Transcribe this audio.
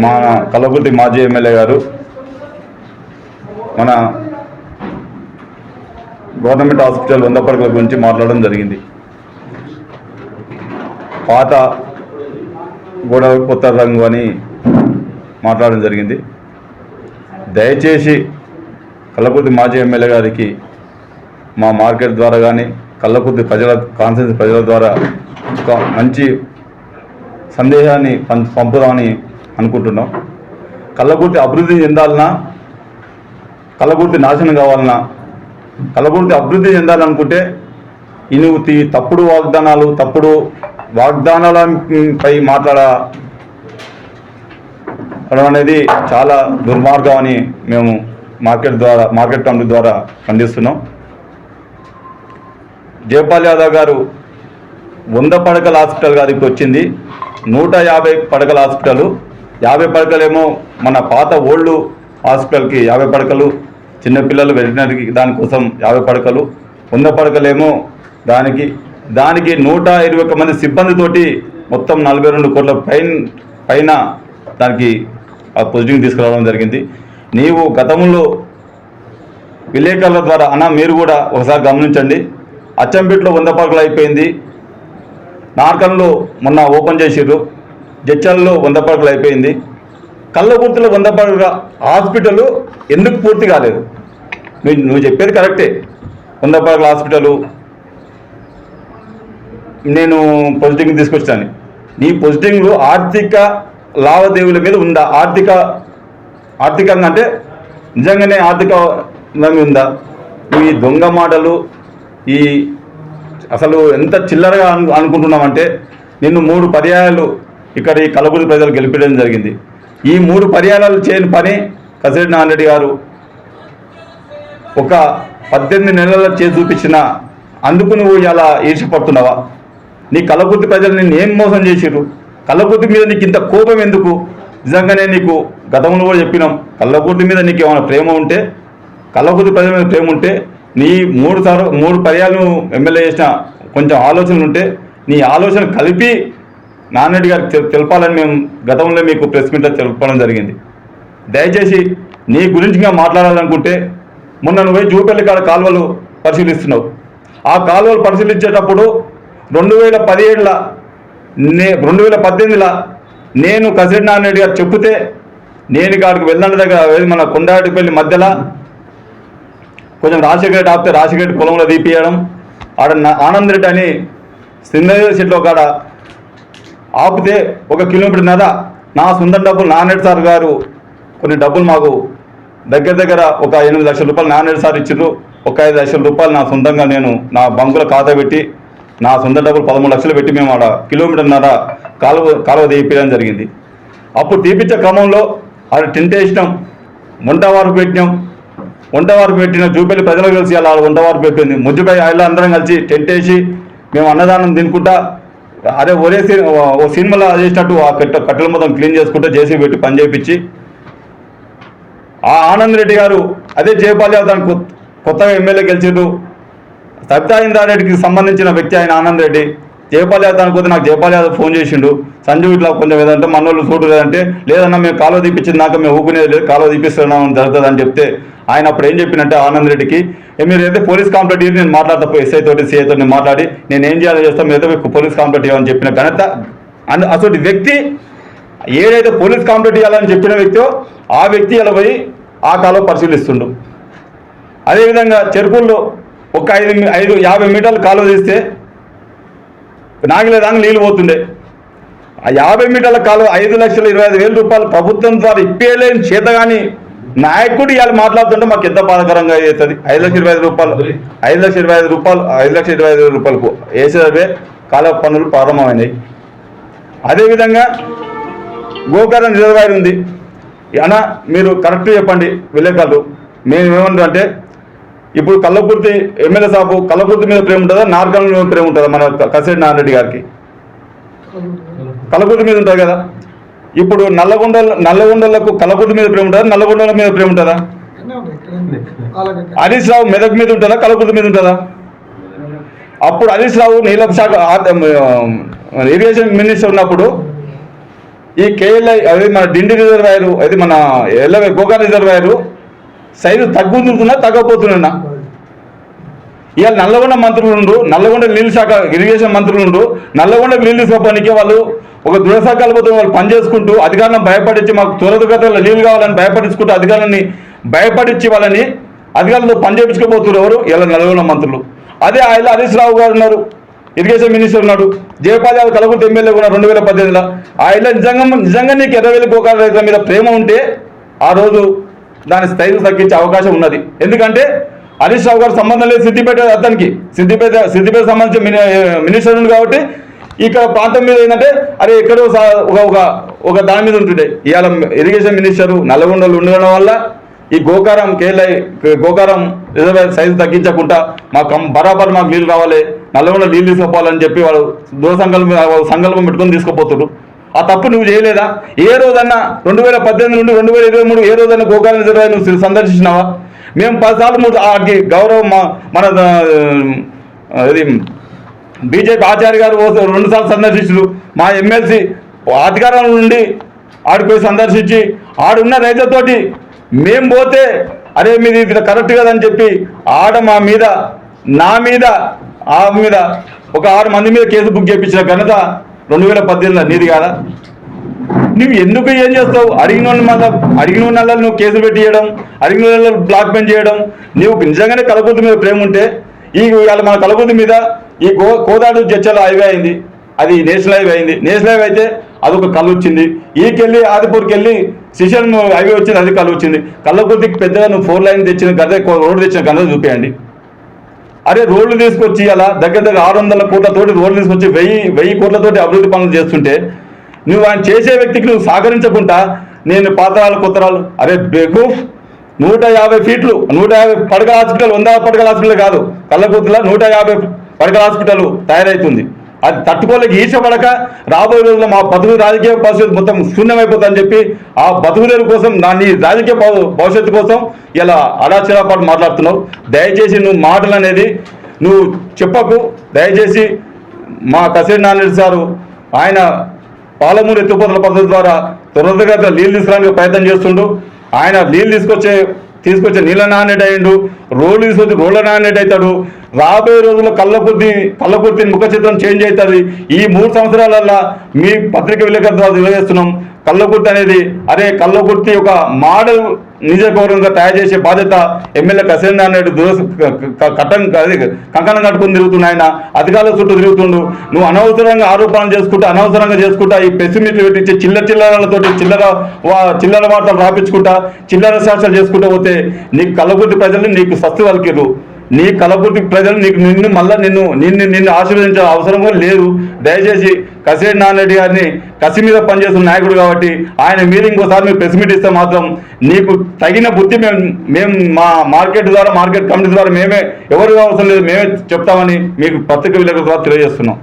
మా కల్లకుర్తి మాజీ ఎమ్మెల్యే గారు మన గవర్నమెంట్ హాస్పిటల్ వంద పడకల గురించి మాట్లాడడం జరిగింది. పాత గోడ కొత్త రంగు అని మాట్లాడడం జరిగింది. దయచేసి కల్లకుర్తి మాజీ ఎమ్మెల్యే గారికి మా మార్కెట్ ద్వారా కానీ కల్లకుర్తి ప్రజల కాన్సెన్స్ ప్రజల ద్వారా ఒక మంచి సందేశాన్ని పం- పంపుదామని అనుకుంటున్నాం. కల్లకుర్తి అభివృద్ధి చెందాలన్నా కల్లకుర్తి నాశనం కావాలన్నా కళ్ళకుర్తి అభివృద్ధి చెందాలనుకుంటే ఇను నువ్వు తప్పుడు వాగ్దానాలు తప్పుడు వాగ్దానాలపై మాట్లాడడం అనేది చాలా దుర్మార్గం అని మేము మార్కెట్ ద్వారా మార్కెట్ కమిటీ ద్వారా ఖండిస్తున్నాం. జయపాల్ యాదవ్ గారు వంద పడకల హాస్పిటల్ గారికి వచ్చింది. నూట యాభై పడకల హాస్పిటల్ యాభై పడకలేమో మన పాత ఓల్డ్ హాస్పిటల్కి యాభై పడకలు చిన్నపిల్లలు వెటనరీకి దానికోసం యాభై పడకలు వంద పడకలేమో దానికి దానికి నూట ఇరవై ఒక్క మంది సిబ్బందితోటి మొత్తం నలభై రెండు కోట్ల పైన పైన దానికి ఆ పొజిటింగ్ తీసుకురావడం జరిగింది. నీవు గతంలో విలేకరుల ద్వారా అన్న మీరు కూడా ఒకసారి గమనించండి. అచ్చంపేటలో వంద పడకలు అయిపోయింది. నార్కన్లో మొన్న ఓపెన్ చేసిర్రు. జడ్చల్లో వంద పడకలు అయిపోయింది. కల్లకుర్తిలో వంద పడకల హాస్పిటల్ ఎందుకు పూర్తి కాలేదు? నువ్వు నువ్వు చెప్పేది కరెక్టే. వంద పడకల హాస్పిటల్. నేను పొజిటింగ్ తీసుకొచ్చాను. నీ పొజిటింగ్లు ఆర్థిక లావాదేవీల మీద ఉందా? ఆర్థిక ఆర్థికంగా అంటే నిజంగానే ఆర్థికంగా ఉందా? ఈ దొంగ మాటలు ఈ అసలు ఎంత చిల్లరగా అను అనుకుంటున్నామంటే నిన్ను మూడు పర్యాయాలు ఇక్కడ ఈ కలబురి ప్రజలు గెలిపించడం జరిగింది. ఈ మూడు పర్యాయాలు చేయని పని కసిరెడ్డి నారెడ్డి గారు ఒక పద్దెనిమిది నెలల చేసి చూపించిన అందుకు నువ్వు ఇలా ఈర్షపడుతున్నావా నీ కలకుర్తి ప్రజలు నిన్ను ఏం మోసం చేసిరు కల్లకుర్తి మీద నీకు ఇంత కోపం ఎందుకు? నిజంగానే నీకు గతంలో కూడా చెప్పినాం కల్లకుర్తి మీద నీకు ఏమైనా ప్రేమ ఉంటే కల్లకుర్తి ప్రజల మీద ప్రేమ ఉంటే నీ మూడు సార్లు మూడు పర్యాలు ఎమ్మెల్యే చేసిన కొంచెం ఆలోచనలు ఉంటే నీ ఆలోచన కలిపి నాన్నరెడ్డి గారికి తెలపాలని మేము గతంలో మీకు ప్రెస్ మీట్లో తెలపడం జరిగింది. దయచేసి నీ గురించి మాట్లాడాలనుకుంటే మొన్న నువ్వు పోయి జూపల్లి కాడ కాలువలు పరిశీలిస్తున్నావు. ఆ కాలువలు పరిశీలించేటప్పుడు రెండు వేల పదిహేడుల నే రెండు వేల పద్దెనిమిదిలో నేను కసిరెడ్డి నాన్నరెడ్డి గారు చెప్తే నేను కాడికి వెళ్ళిన దగ్గర మన కొండాటిపల్లి మధ్యలో కొంచెం రాజశేఖర రెడ్డి ఆపితే రాజశేఖర రెడ్డి పొలంలో తీపియడం ఆడ నా- ఆనంద్ రెడ్డి అని సింగయ్య చెట్లు కాడ ఆపితే ఒక కిలోమీటర్ నద. నా సొంత డబ్బులు నాన్నెడ్ సార్ గారు కొన్ని డబ్బులు మాకు దగ్గర దగ్గర ఒక ఎనిమిది లక్షల రూపాయలు నాన్నటి సార్ ఇచ్చిండ్రు. ఒక ఐదు లక్షల రూపాయలు నా సొంతంగా నేను నా బంకుల ఖాతా పెట్టి నా సొంత డబ్బులు పదమూడు లక్షలు పెట్టి మేము ఆడ కిలోమీటర్న్నర కాలువ కాలువ తీపియడం జరిగింది. అప్పుడు తీపిచ్చే క్రమంలో ఆడ టెంట్ వేసినాం. వంట వారు పెట్టినాం. వంట వారు పెట్టిన జూపల్లి ప్రజలు కలిసి అలా వంట వారు పెట్టింది. ముజ్జుపై ఆయన అందరం కలిసి టెంట్ వేసి మేము అన్నదానం తినుకుంటా అదే ఒరే ఓ సినిమాలో చేసినట్టు ఆ కట్ట కట్టెల మొత్తం క్లీన్ చేసుకుంటూ చేసి పెట్టి పని చేయించి ఆ ఆనంద్ రెడ్డి గారు అదే జయపాల్ యాదవ్ దానికి కొత్త- కొత్తగా ఎమ్మెల్యే గెలిచిండు. సబితా ఇందారెడ్డికి సంబంధించిన వ్యక్తి ఆయన ఆనంద్ రెడ్డి. జయపాల్ యాదవ్ అనుకుంటే నాకు జయపాల్ యాదవ్ ఫోన్ చేసిండు. సంజు ఇట్లా కొంచెం ఏదంటే మనోళ్ళు చూడు లేదంటే లేదన్నా మేము కాలువ తీపించిన దాకా మేము ఊకునేది లేదు కాలువ తీపిస్తున్నాం జరుగుతుంది అని చెప్తే ఆయన అప్పుడు ఏం చెప్పినంటే ఆనంద్ రెడ్డికి మీరు అయితే పోలీస్ కంప్లైంట్ ఇవ్వండి నేను మాట్లాడతా ఎస్ఐ తోటి సిఐ తోటి మాట్లాడి నేను ఏం చేయాలో చేస్తాం మీరు అయితే పోలీస్ కంప్లైంట్ ఇవ్వని చెప్పిన ఘనత అండ్ అసలు వ్యక్తి ఏదైతే పోలీస్ కంప్లైంట్ ఇవ్వాలని చెప్పిన వ్యక్తియో ఆ వ్యక్తి ఇలా పోయి ఆ కాలువ పరిశీలిస్తుండు. అదేవిధంగా చెరుకుల్లో ఒక ఐదు ఐదు యాభై మీటర్లు కాలువ తీస్తే నాగిలేదానికి నీళ్ళు పోతుండే. ఆ యాభై మీటర్ల కాలువ ఐదు లక్షల ఇరవై ఐదు వేల రూపాయలు ప్రభుత్వం ద్వారా ఇప్పేయలేని చేత కానీ నాయకుడు ఇవాళ మాట్లాడుతుంటే మాకు ఎంత బాధాకరంగా అవుతుంది ఐదు లక్షల ఇరవై ఐదు రూపాయలు. ఐదు లక్షల ఇరవై ఐదు రూపాయలు ఐదు లక్షల ఇరవై ఐదు రూపాయలకు వేసేదే కాలువ పనులు ప్రారంభమైనాయి. అదేవిధంగా గోకర్ణ రిజర్వాయర్ ఉంది. అన్న మీరు కరెక్ట్ చెప్పండి విలేకరులు. మేము ఏమంటాం అంటే ఇప్పుడు కల్లకుర్తి ఎమ్మెల్యే సాబు కల్లకుర్తి మీద ప్రేమ ఉంటుందా? నార్కల్ మీద ప్రేమ ఉంటుందా? మన కసిరెడ్డి నారెడ్డి గారికి? కల్లకుర్తి మీద ఉంటుంది కదా? ఇప్పుడు నల్లగొండ నల్లగొండలకు కల్లకుర్తి మీద ప్రేమ ఉంటుందా? నల్లగొండల మీద ప్రేమ ఉంటుందా? హరీష్ రావు మెదక్ మీద ఉంటుందా? కల్లకుర్తి మీద ఉంటుందా? అప్పుడు హరీష్ రావు నీలం శాఖ ఇరిగేషన్ మినిస్టర్ ఉన్నప్పుడు ఈ కేఎల్ఐ అది మన డిండి రిజర్వాయరు అది మన ఎల్లవే గోకా రిజర్వాయరు సైజు తగ్గుతున్నా తగ్గపోతున్నా ఇవాళ నల్లగొండ మంత్రులు ఉండు నల్లగొండ నీళ్ళ శాఖ ఇరిగేషన్ మంత్రులు ఉండు నల్లగొండ నీళ్ళు తీసుకోవడానికి వాళ్ళు ఒక దృఢ సంకల్పంతో వాళ్ళు పనిచేసుకుంటూ అధికారులను భయపడించి మాకు త్వరగతిలో నీళ్ళు కావాలని భయపడించుకుంటూ అధికారులని భయపడించి వాళ్ళని అధికారులతో పనిచేయించుకోబోతున్నారు ఎవరు? ఇలా నల్లగొండ మంత్రులు. అదే ఆయన హరీష్ రావు గారు ఉన్నారు. ఇరిగేషన్ మినిస్టర్ ఉన్నాడు. జయపాల్ యాదవ్ కలగుంట ఎమ్మెల్యే కూడా రెండు వేల పద్దెనిమిదిలో. ఆయన నిజంగా నిజంగా నీకు ఎర్రవేలి గోకాల రైతుల మీద ప్రేమ ఉంటే ఆ రోజు దాని స్థైర్యం తగ్గించే అవకాశం ఉన్నది. ఎందుకంటే హరీష్ రావు గారు సంబంధం లేదు సిద్దిపేట అతనికి. సిద్దిపేట సిద్దిపేట సంబంధించిన మినిస్టర్ ఉంది కాబట్టి ఇక్కడ ప్రాంతం మీద ఏంటంటే అరే ఎక్కడో ఒక ఒక దాని మీద ఉంటుండే. ఇవాళ ఇరిగేషన్ మినిస్టర్ నల్గొండలు ఉండడం వల్ల ఈ గోకారం కేలై గోకారం రిజర్వేర్ సైజు తగ్గించకుండా మాకు కం- బరాబర్ మాకు నీళ్ళు రావాలి. నల్గొండ నీళ్ళు తీసుకుపోవాలని చెప్పి వాళ్ళు దూర సంకల్పం సంకల్పం పెట్టుకొని తీసుకుపోతున్నారు ఆ తప్పు నువ్వు చేయలేదా? ఏ రోజన్నా రెండు వేల పద్దెనిమిది నుండి రెండు వేల ఇరవై మూడు ఏ రోజన్నా గోకాల రిజర్వాయర్ నువ్వు సందర్శించినావా? మేము పదిసార్లు మూడు ఆకి గౌరవం మా- మన అది ఇది బీజేపీ ఆచార్య గారు రెండు రెండుసార్లు సందర్శించారు మా ఎమ్మెల్సీ అధికారంలో నుండి ఆడిపోయి సందర్శించి ఆడున్న రైతులతోటి మేం పోతే అరే మీది ఇది కరెక్ట్ కదని చెప్పి ఆడ మా మీద నా మీద ఆ మీద ఒక ఆరు మంది మీద కేసు బుక్ చేయించిన ఘనత రెండు వేల పద్దెనిమిదిలో నీది కాదా? నువ్వు ఎందుకు ఏం చేస్తావు? అడిగిన వాళ్ళని మళ్ళా అడిగిన వాళ్ళ నువ్వు కేసులు పెట్టియడం అడిగిన వాళ్ళ బ్లాక్ మెయిల్ చేయడం నువ్వు నిజంగానే కలకొద్దు మీద ప్రేమ ఉంటే ఈ ఇవాళ మన కలకొద్దు మీద ఈ గో కోదాడు జడ్చల హైవే అయింది. అది నేషనల్ హైవే అయింది. నేషనల్ హైవే అయితే అదొక కళ్ళు వచ్చింది. ఈకెళ్ళి ఆదిపూర్కి వెళ్ళి శ్రీశైలం హైవే వచ్చింది అది కళ్ళు వచ్చింది. కళ్ళకొద్దికి పెద్దగా నువ్వు ఫోర్ లైన్ తెచ్చిన గదే రోడ్డు తెచ్చిన గంద చూపించండి అరే రోడ్లు తీసుకొచ్చి అలా దగ్గర దగ్గర ఆరు వందల కోట్లతోటి రోడ్లు తీసుకొచ్చి వెయ్యి వెయ్యి కోట్లతోటి అభివృద్ధి పనులు చేస్తుంటే నువ్వు ఆయన చేసే వ్యక్తికి నువ్వు సహకరించకుండా నేను పాత్రాలు కొత్తరాలు అరే బెగూఫ్ నూట యాభై ఫీట్లు నూట యాభై పడకల హాస్పిటల్ వంద పడకల హాస్పిటల్ కాదు కళ్ళకూతుల నూట యాభై పడకల హాస్పిటల్ తయారవుతుంది అది తట్టుకోలేక ఈర్షపడక రాబోయే రోజుల్లో మా బతుకు రాజకీయ భవిష్యత్తు మొత్తం శూన్యమైపోతుందని చెప్పి ఆ బతుకులేరు కోసం నా నీ రాజకీయ భవిష్యత్తు కోసం ఇలా అడాచరాపాటు మాట్లాడుతున్నావు. దయచేసి నువ్వు మాటలు అనేది నువ్వు చెప్పకు. దయచేసి మా కసిరి నాన్నరెడ్డి సారు ఆయన పాలమూరు ఎత్తుపోతల పద్ధతి ద్వారా త్వరగా నీళ్ళు తీసుకురానికి ప్రయత్నం చేస్తుండు. ఆయన నీళ్ళు తీసుకొచ్చే తీసుకొచ్చే నీళ్ళ నాణ్యత అయ్యిండు. రోడ్లు తీసుకొచ్చి రోడ్ల నాణ్యత అవుతాడు. రాబోయే రోజుల్లో కళ్ళకుర్తి కొద్ది ముఖ చిత్రం చేంజ్ అవుతుంది. ఈ మూడు సంవత్సరాలల్లో మీ పత్రిక విలేకరుల ద్వారా తెలియజేస్తున్నాం. కళ్ళకుర్తి అనేది అరే కళ్ళకుర్తి ఒక మోడల్ నిజగౌరవంగా తయారు చేసే బాధ్యత ఎమ్మెల్యే కసేన్ అనేది దురస్ కట్టం కంకణం కట్టుకుని తిరుగుతున్న ఆయన. అధికారుల చుట్టూ తిరుగుతుండు. నువ్వు అనవసరంగా ఆరోపణలు చేసుకుంటా అనవసరంగా చేసుకుంటా ఈ పెసిమిట్లు పెట్టించి చిల్లర చిల్లరలతోటి చిల్లర వా- చిల్లర వార్తలు రాపించుకుంటా చిల్లర శాస్త్రాలు చేసుకుంటూ పోతే నీకు కళ్ళకుర్తి ప్రజలు నీకు సస్తు వలికిరు నీ కలబుర్తి ప్రజలు నీకు నిన్ను మళ్ళా నిన్ను నిన్ను నిన్ను ఆశీర్వదించే అవసరం కూడా లేదు. దయచేసి కసిరెడ్డి నాన్నరెడ్డి గారిని కసి మీద పనిచేస్తున్న నాయకుడు కాబట్టి ఆయన మీరు ఇంకోసారి మీరు ప్రెస్ మీట్ ఇస్తే మాత్రం నీకు తగిన బుద్ధి మేము మేము మా మార్కెట్ ద్వారా మార్కెట్ కమిటీ ద్వారా మేమే ఎవరు అవసరం లేదు మేమే చెప్తామని మీకు పత్రిక విలేకరు ద్వారా తెలియజేస్తున్నాం.